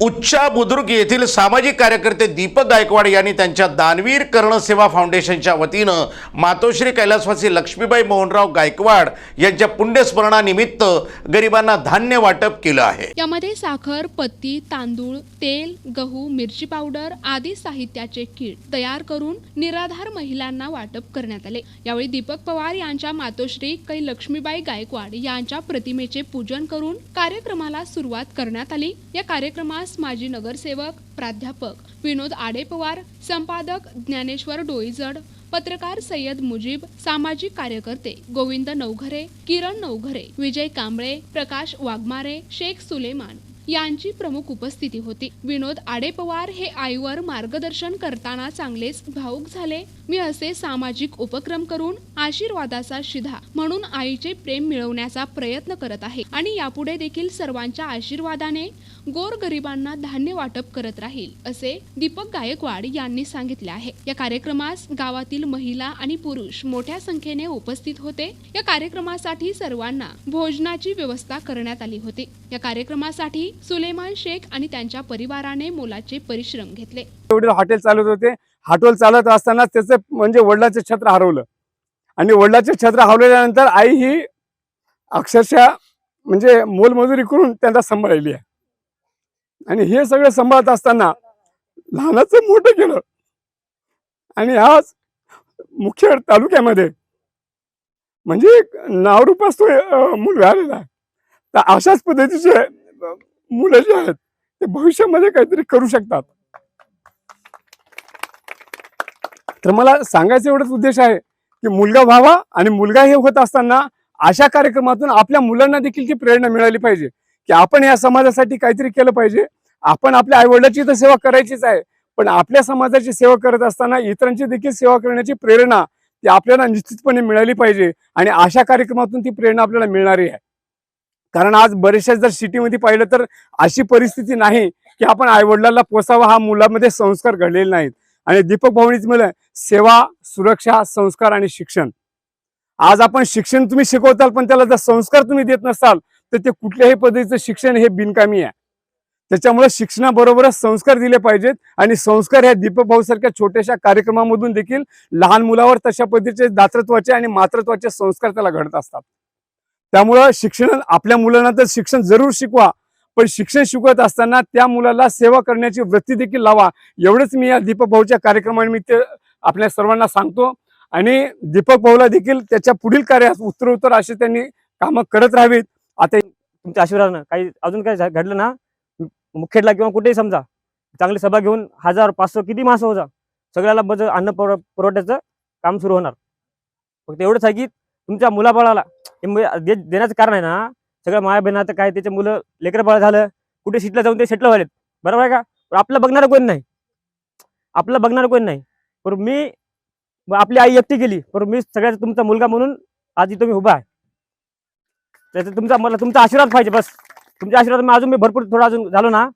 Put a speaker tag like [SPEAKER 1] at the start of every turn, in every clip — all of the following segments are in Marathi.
[SPEAKER 1] उच्चा बुद्रुक येथील सामाजिक कार्यकर्ते दीपक गायकवाड यांनी त्यांच्या दानवीर कर्णसेवा फाउंडेशनच्या वतीनं मातोश्री कैलासवासी लक्ष्मीबाई मोहनराव गायकवाड यांच्या पुण्यस्मरणानिमित्त गरिबांना धान्य वाटप केलं आहे.
[SPEAKER 2] यामध्ये साखर पत्ती तांदूळ तेल गहू मिरची पावडर आदी साहित्याचे किट तयार करून निराधार महिलांना वाटप करण्यात आले. यावेळी दीपक पवार यांच्या मातोश्री कै लक्ष्मीबाई गायकवाड यांच्या प्रतिमेचे पूजन करून कार्यक्रमाला सुरुवात करण्यात आली. या कार्यक्रमास माजी नगरसेवक प्राध्यापक विनोद आडेपवार संपादक ज्ञानेश्वर डोईजड पत्रकार सय्यद मुजीब सामाजिक कार्यकर्ते गोविंद नवघरे किरण नवघरे विजय कांबळे प्रकाश वाघमारे शेख सुलेमान यांची प्रमुख उपस्थिती होती. विनोद आडेपवार हे आईवर मार्गदर्शन करताना चांगलेच भाऊक झाले. मी असे सामाजिक उपक्रम करून आशीर्वादाचा शिधा म्हणून आईचे प्रेम मिळवण्याचा प्रयत्न करत आहे आणि यापुढे देखील सर्वांच्या आशीर्वादाने गोरगरिबांना धान्य वाटप करत राहील असे दीपक गायकवाड यांनी सांगितले आहे. या कार्यक्रमास गावातील महिला आणि पुरुष मोठ्या संख्येने उपस्थित होते. या कार्यक्रमासाठी सर्वांना भोजनाची व्यवस्था करण्यात आली होती. या कार्यक्रमासाठी सुलेमान शेख आणि त्यांच्या परिवाराने मोलाचे परिश्रम घेतले.
[SPEAKER 3] वडील हॉटेल चालवत होते. हॉटेल चालत असताना त्याचं म्हणजे वडिलाचं छत्र हरवलं. आणि वडिलाचे छत्र हरवल्यानंतर आई ही अक्षरशः म्हणजे मोलमजुरी करून त्यांना सांभाळली आहे. आणि हे सगळं सांभाळत असताना लहानाचं मोठं केलं. आणि आज मुख्य तालुक्यामध्ये म्हणजे एक नावरूपास तो अं, मूल आलेला आहे. तर अशाच पद्धतीचे मुलं जे आहेत ते भविष्यामध्ये काहीतरी करू शकतात. तर मला सांगायचं एवढंच उद्देश आहे की मुलगा व्हावा आणि मुलगा हे होत असताना अशा कार्यक्रमातून आपल्या मुलांना देखील ती प्रेरणा मिळाली पाहिजे की आपण या समाजासाठी काहीतरी केलं पाहिजे. आपण आपल्या आईवडिलाची तर सेवा करायचीच आहे पण आपल्या समाजाची सेवा करत असताना इतरांची देखील सेवा करण्याची प्रेरणा ती आपल्याला निश्चितपणे मिळाली पाहिजे आणि अशा कार्यक्रमातून ती प्रेरणा आपल्याला मिळणारी आहे. कारण आज बरेचशा जर सिटीमध्ये पाहिलं तर अशी परिस्थिती नाही की आपण आईवडिलांना पोसावा हा मुलामध्ये संस्कार घडलेले नाहीत. आणि दीपक भावनीच मला सेवा सुरक्षा संस्कार आणि शिक्षण. आज आपण शिक्षण तुम्ही शिकवताल पण त्याला जर संस्कार तुम्ही देत नसाल तर ते कुठल्याही पद्धतीचं शिक्षण हे बिनकामी आहे. त्याच्यामुळे शिक्षणाबरोबरच संस्कार दिले पाहिजेत आणि संस्कार ह्या दीपक भाऊ सारख्या छोट्याशा कार्यक्रमामधून देखील लहान मुलावर तशा पद्धतीचे दातृत्वाचे आणि मातृत्वाचे संस्कार त्याला घडत असतात. त्यामुळं शिक्षण आपल्या मुलांना तर शिक्षण जरूर शिकवा पण शिक्षण शिकवत असताना त्या मुलाला सेवा करण्याची वृत्ती देखील लावा. एवढंच मी या दीपक भाऊच्या कार्यक्रमानिमित्त आपल्या सर्वांना सांगतो. आणि दीपक भाऊला देखील त्याच्या पुढील कार्यास उत्तर उत्तर असे त्यांनी कामं करत राहावीत. आता
[SPEAKER 4] तुमच्या आशीर्वादानं काही अजून काही घडलं ना? मुखेडला किंवा कुठेही समजा चांगली सभा घेऊन हजार पाचशे किती माणसं हो जा सगळ्याला बज अन्न पुरवठ्याचं काम सुरू होणार. फक्त एवढंच आहे की तुमच्या मुलाबाळाला हे दे- देण्याचं कारण आहे ना सगळं माया बहिणाचं काय त्याचे मुलं लेकरं बाळ झालं कुठे शिटलं जाऊन ते सेटल व्हायलेत. बरोबर आहे का? पण आपलं बघणारं कोण नाही? आपलं बघणारं कोण नाही? पण मी आपली आई एकटी गेली पण मी सगळ्यात तुमचा मुलगा म्हणून आज तुम्ही उभा आहे. त्याचा तुमचा मला तुमचा आशीर्वाद पाहिजे बस. तुमच्या आशीर्वाद मी अजून मी भरपूर थोडा अजून झालो ना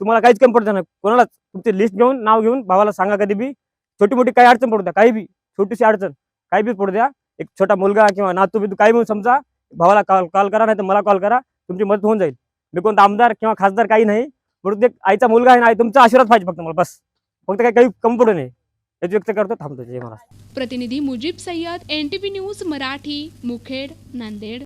[SPEAKER 4] तुम्हाला काहीच कमी पडतं नाही. कोणालाच तुमची लिस्ट घेऊन नाव घेऊन भावाला सांगा कधी बी. छोटी मोठी काही अडचण पडू द्या काही बी छोटीशी अडचण काही बी पडू द्या. एक छोटा मुलगा किंवा नातू बितू काही म्हणून समजा भावाला कॉल कॉल करा नाही तर मला कॉल करा तुमची मदत होऊन जाईल. मी कोणता आमदार किंवा खासदार काही नाही म्हणून ते आईचा मुलगा आहे ना आई तुमचा आशीर्वाद पाहिजे फक्त मला बस. फक्त काही काही कमी पडू नये. याची व्यक्त करतो थांबतो जय महाराज
[SPEAKER 2] प्रतिनिधी Mujeeb Sayyad N T News Marathi Mukhed Nanded.